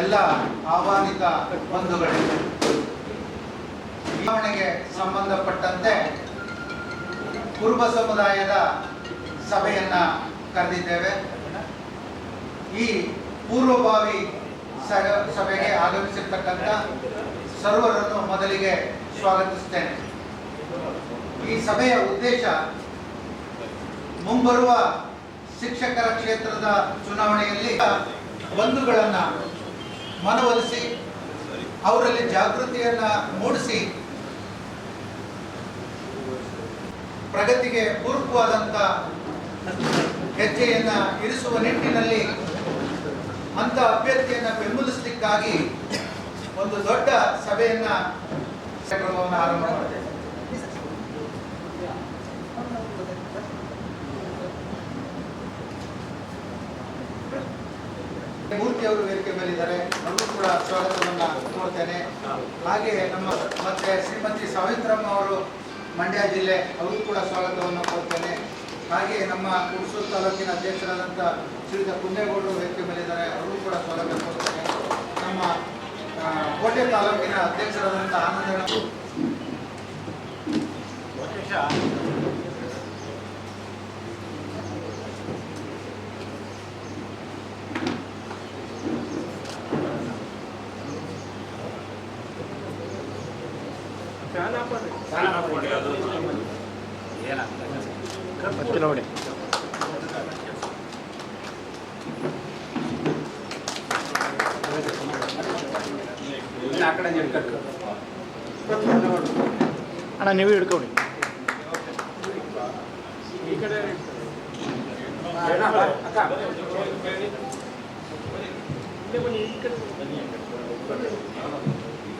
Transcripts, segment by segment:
ಎಲ್ಲ ಆಹ್ವಾನಿತ ಬಂಧುಗಳಿವೆ ಚುನಾವಣೆಗೆ ಸಂಬಂಧಪಟ್ಟಂತೆ ಕುರುಬ ಸಮುದಾಯದ ಸಭೆಯನ್ನ ಕರೆದಿದ್ದೇವೆ. ಈ ಪೂರ್ವಭಾವಿ ಸಭೆಗೆ ಆಗಮಿಸಿರ್ತಕ್ಕಂಥ ಸರ್ವರನ್ನು ಮೊದಲಿಗೆ ಸ್ವಾಗತಿಸ್ತೇನೆ ಈ ಸಭೆಯ ಉದ್ದೇಶ ಮುಂಬರುವ ಶಿಕ್ಷಕರ ಕ್ಷೇತ್ರದ ಚುನಾವಣೆಯಲ್ಲಿ ಬಂಧುಗಳನ್ನ ಮನವೊಲಿಸಿ, ಅವರಲ್ಲಿ ಜಾಗೃತಿಯನ್ನ ಮೂಡಿಸಿ, ಪ್ರಗತಿಗೆ ಪೂರಕವಾದಂಥ ಹೆಜ್ಜೆಯನ್ನ ಇರಿಸುವ ನಿಟ್ಟಿನಲ್ಲಿ ಅಂತ ಅಭ್ಯರ್ಥಿಯನ್ನ ಬೆಂಬಲಿಸಲಿಕ್ಕಾಗಿ ಒಂದು ದೊಡ್ಡ ಸಭೆಯನ್ನ ಕಾರ್ಯಕ್ರಮವನ್ನು ಆರಂಭ ಮಾಡಿದೆ ಮೂರ್ತಿ ಅವರು ವೇದಿಕೆ ಮೇಲಿದ್ದಾರೆ. ಅವರು ಕೂಡ ಸ್ವಾಗತವನ್ನು ಕೋರ್ತೇನೆ ಹಾಗೆ ನಮ್ಮ ಮತ್ತೆ ಶ್ರೀಮತಿ ಸಾವಿತ್ರಮ್ಮ ಅವರು ಮಂಡ್ಯ ಜಿಲ್ಲೆ ಅವರು ಕೂಡ ಸ್ವಾಗತವನ್ನು ಕೋರ್ತೇನೆ ಹಾಗೆ ನಮ್ಮ ಹುಣಸೂರು ತಾಲೂಕಿನ ಅಧ್ಯಕ್ಷರಾದಂಥ ಶ್ರೀಯುತ ಕುಂದೇಗೌಡರು ವೇದಿಕೆ ಮೇಲಿದ್ದಾರೆ. ಅವರು ಕೂಡ ಸ್ವಾಗತ ಕೋರ್ತೇನೆ ನಮ್ಮ ಕೋಟೆ ತಾಲೂಕಿನ ಅಧ್ಯಕ್ಷರಾದಂಥ ಆನಂದಣ್ಣ ನೋಡಿ ಅಣ್ಣ ನೀವು ಹಿಡ್ಕೊಳ್ಳಿ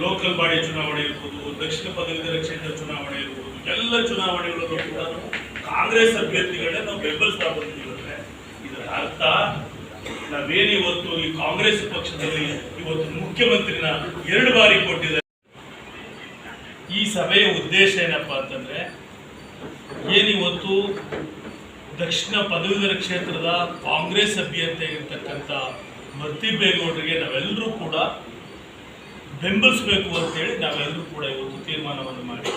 ಲೋಕಲ್ ಬಾಡಿ ಚುನಾವಣೆ ಇರ್ಬೋದು, ದಕ್ಷಿಣ ಪದವೀಧರ ಕ್ಷೇತ್ರ ಚುನಾವಣೆ ಇರ್ಬೋದು, ಎಲ್ಲ ಚುನಾವಣೆಗಳಲ್ಲೂ ಕೂಡ ಕಾಂಗ್ರೆಸ್ ಅಭ್ಯರ್ಥಿಗಳೇ ನಾವು ಬೆಂಬಲಿಸ್ತಾ ಬಂದಿದ್ದೀವಿ ಅಂದ್ರೆ ಇದರ ಅರ್ಥ ನಾವೇನು ಇವತ್ತು ಈ ಕಾಂಗ್ರೆಸ್ ಪಕ್ಷದಲ್ಲಿ ಇವತ್ತು ಮುಖ್ಯಮಂತ್ರಿನ ಎರಡು ಬಾರಿ ಕೊಟ್ಟಿದ್ದಾರೆ. ಈ ಸಭೆಯ ಉದ್ದೇಶ ಏನಪ್ಪಾ ಅಂತಂದ್ರೆ ಏನಿವತ್ತು ದಕ್ಷಿಣ ಪದವೀಧರ ಕ್ಷೇತ್ರದ ಕಾಂಗ್ರೆಸ್ ಅಭ್ಯರ್ಥಿಯಾಗಿರ್ತಕ್ಕಂಥ ಮರ್ತಿಬೇಗೌಡರಿಗೆ ನಾವೆಲ್ಲರೂ ಕೂಡ ಬೆಂಬಲಿಸಬೇಕು ಅಂತೇಳಿ ನಾವೆಲ್ಲರೂ ಕೂಡ ಇವತ್ತು ತೀರ್ಮಾನವನ್ನು ಮಾಡಿ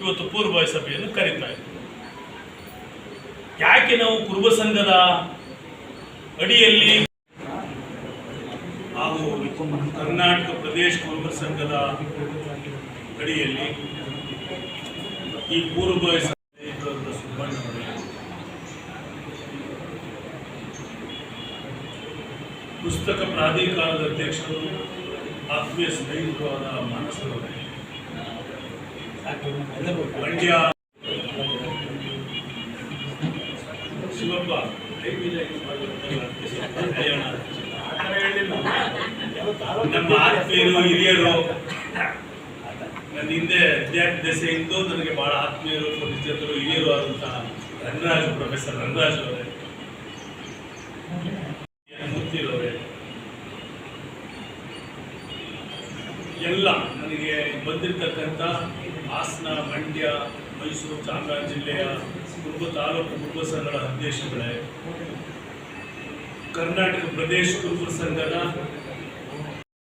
ಇವತ್ತು ಪೂರ್ವಭಾವಿ ಸಭೆಯನ್ನು ಕರೀತಾ ಇದ್ದೀವಿ ಯಾಕೆ ನಾವು ಕುರುಬ ಸಂಘದ ಅಡಿಯಲ್ಲಿ ಹಾಗೂ ಕರ್ನಾಟಕ ಪ್ರದೇಶ ಕುರುಬ ಸಂಘದ ಅಡಿಯಲ್ಲಿ ಈ ಪೂರ್ವಭಾವಿ ಸಭೆ ಪುಸ್ತಕ ಪ್ರಾಧಿಕಾರದ ಅಧ್ಯಕ್ಷರು ಆತ್ಮೀಯ ಸ್ನೇಹಿತರಾದ ಮಾನಸರವರೇ ಮಂಡ್ಯ ಶಿವಪ್ಪ ನಮ್ಮ ಆತ್ಮೀಯರು ಹಿರಿಯರು ನನ್ನ ಹಿಂದೆ ವಿದ್ಯಾರ್ಥಿ ದೆಸೆಯಿಂದ ನನಗೆ ಬಹಳ ಆತ್ಮೀಯರು ಪರಿಚಿತರು ಹಿರಿಯರು ಆದಂತಹ ರಂಗರಾಜ್ ಪ್ರೊಫೆಸರ್ ರಂಗರಾಜ್ ಅವರೇ. ಎಲ್ಲ ನನಗೆ ಬಂದಿರತಕ್ಕಂಥ ಹಾಸನ, ಮಂಡ್ಯ, ಮೈಸೂರು, ಚಾಮರಾಜ ಜಿಲ್ಲೆಯ ಕುರುಬ ತಾಲೂಕು ಕುರುಬ ಸಂಘಗಳ ಅಧ್ಯಕ್ಷಗಳೇ ಕರ್ನಾಟಕ ಪ್ರದೇಶ ಕುರುಬ ಸಂಘದ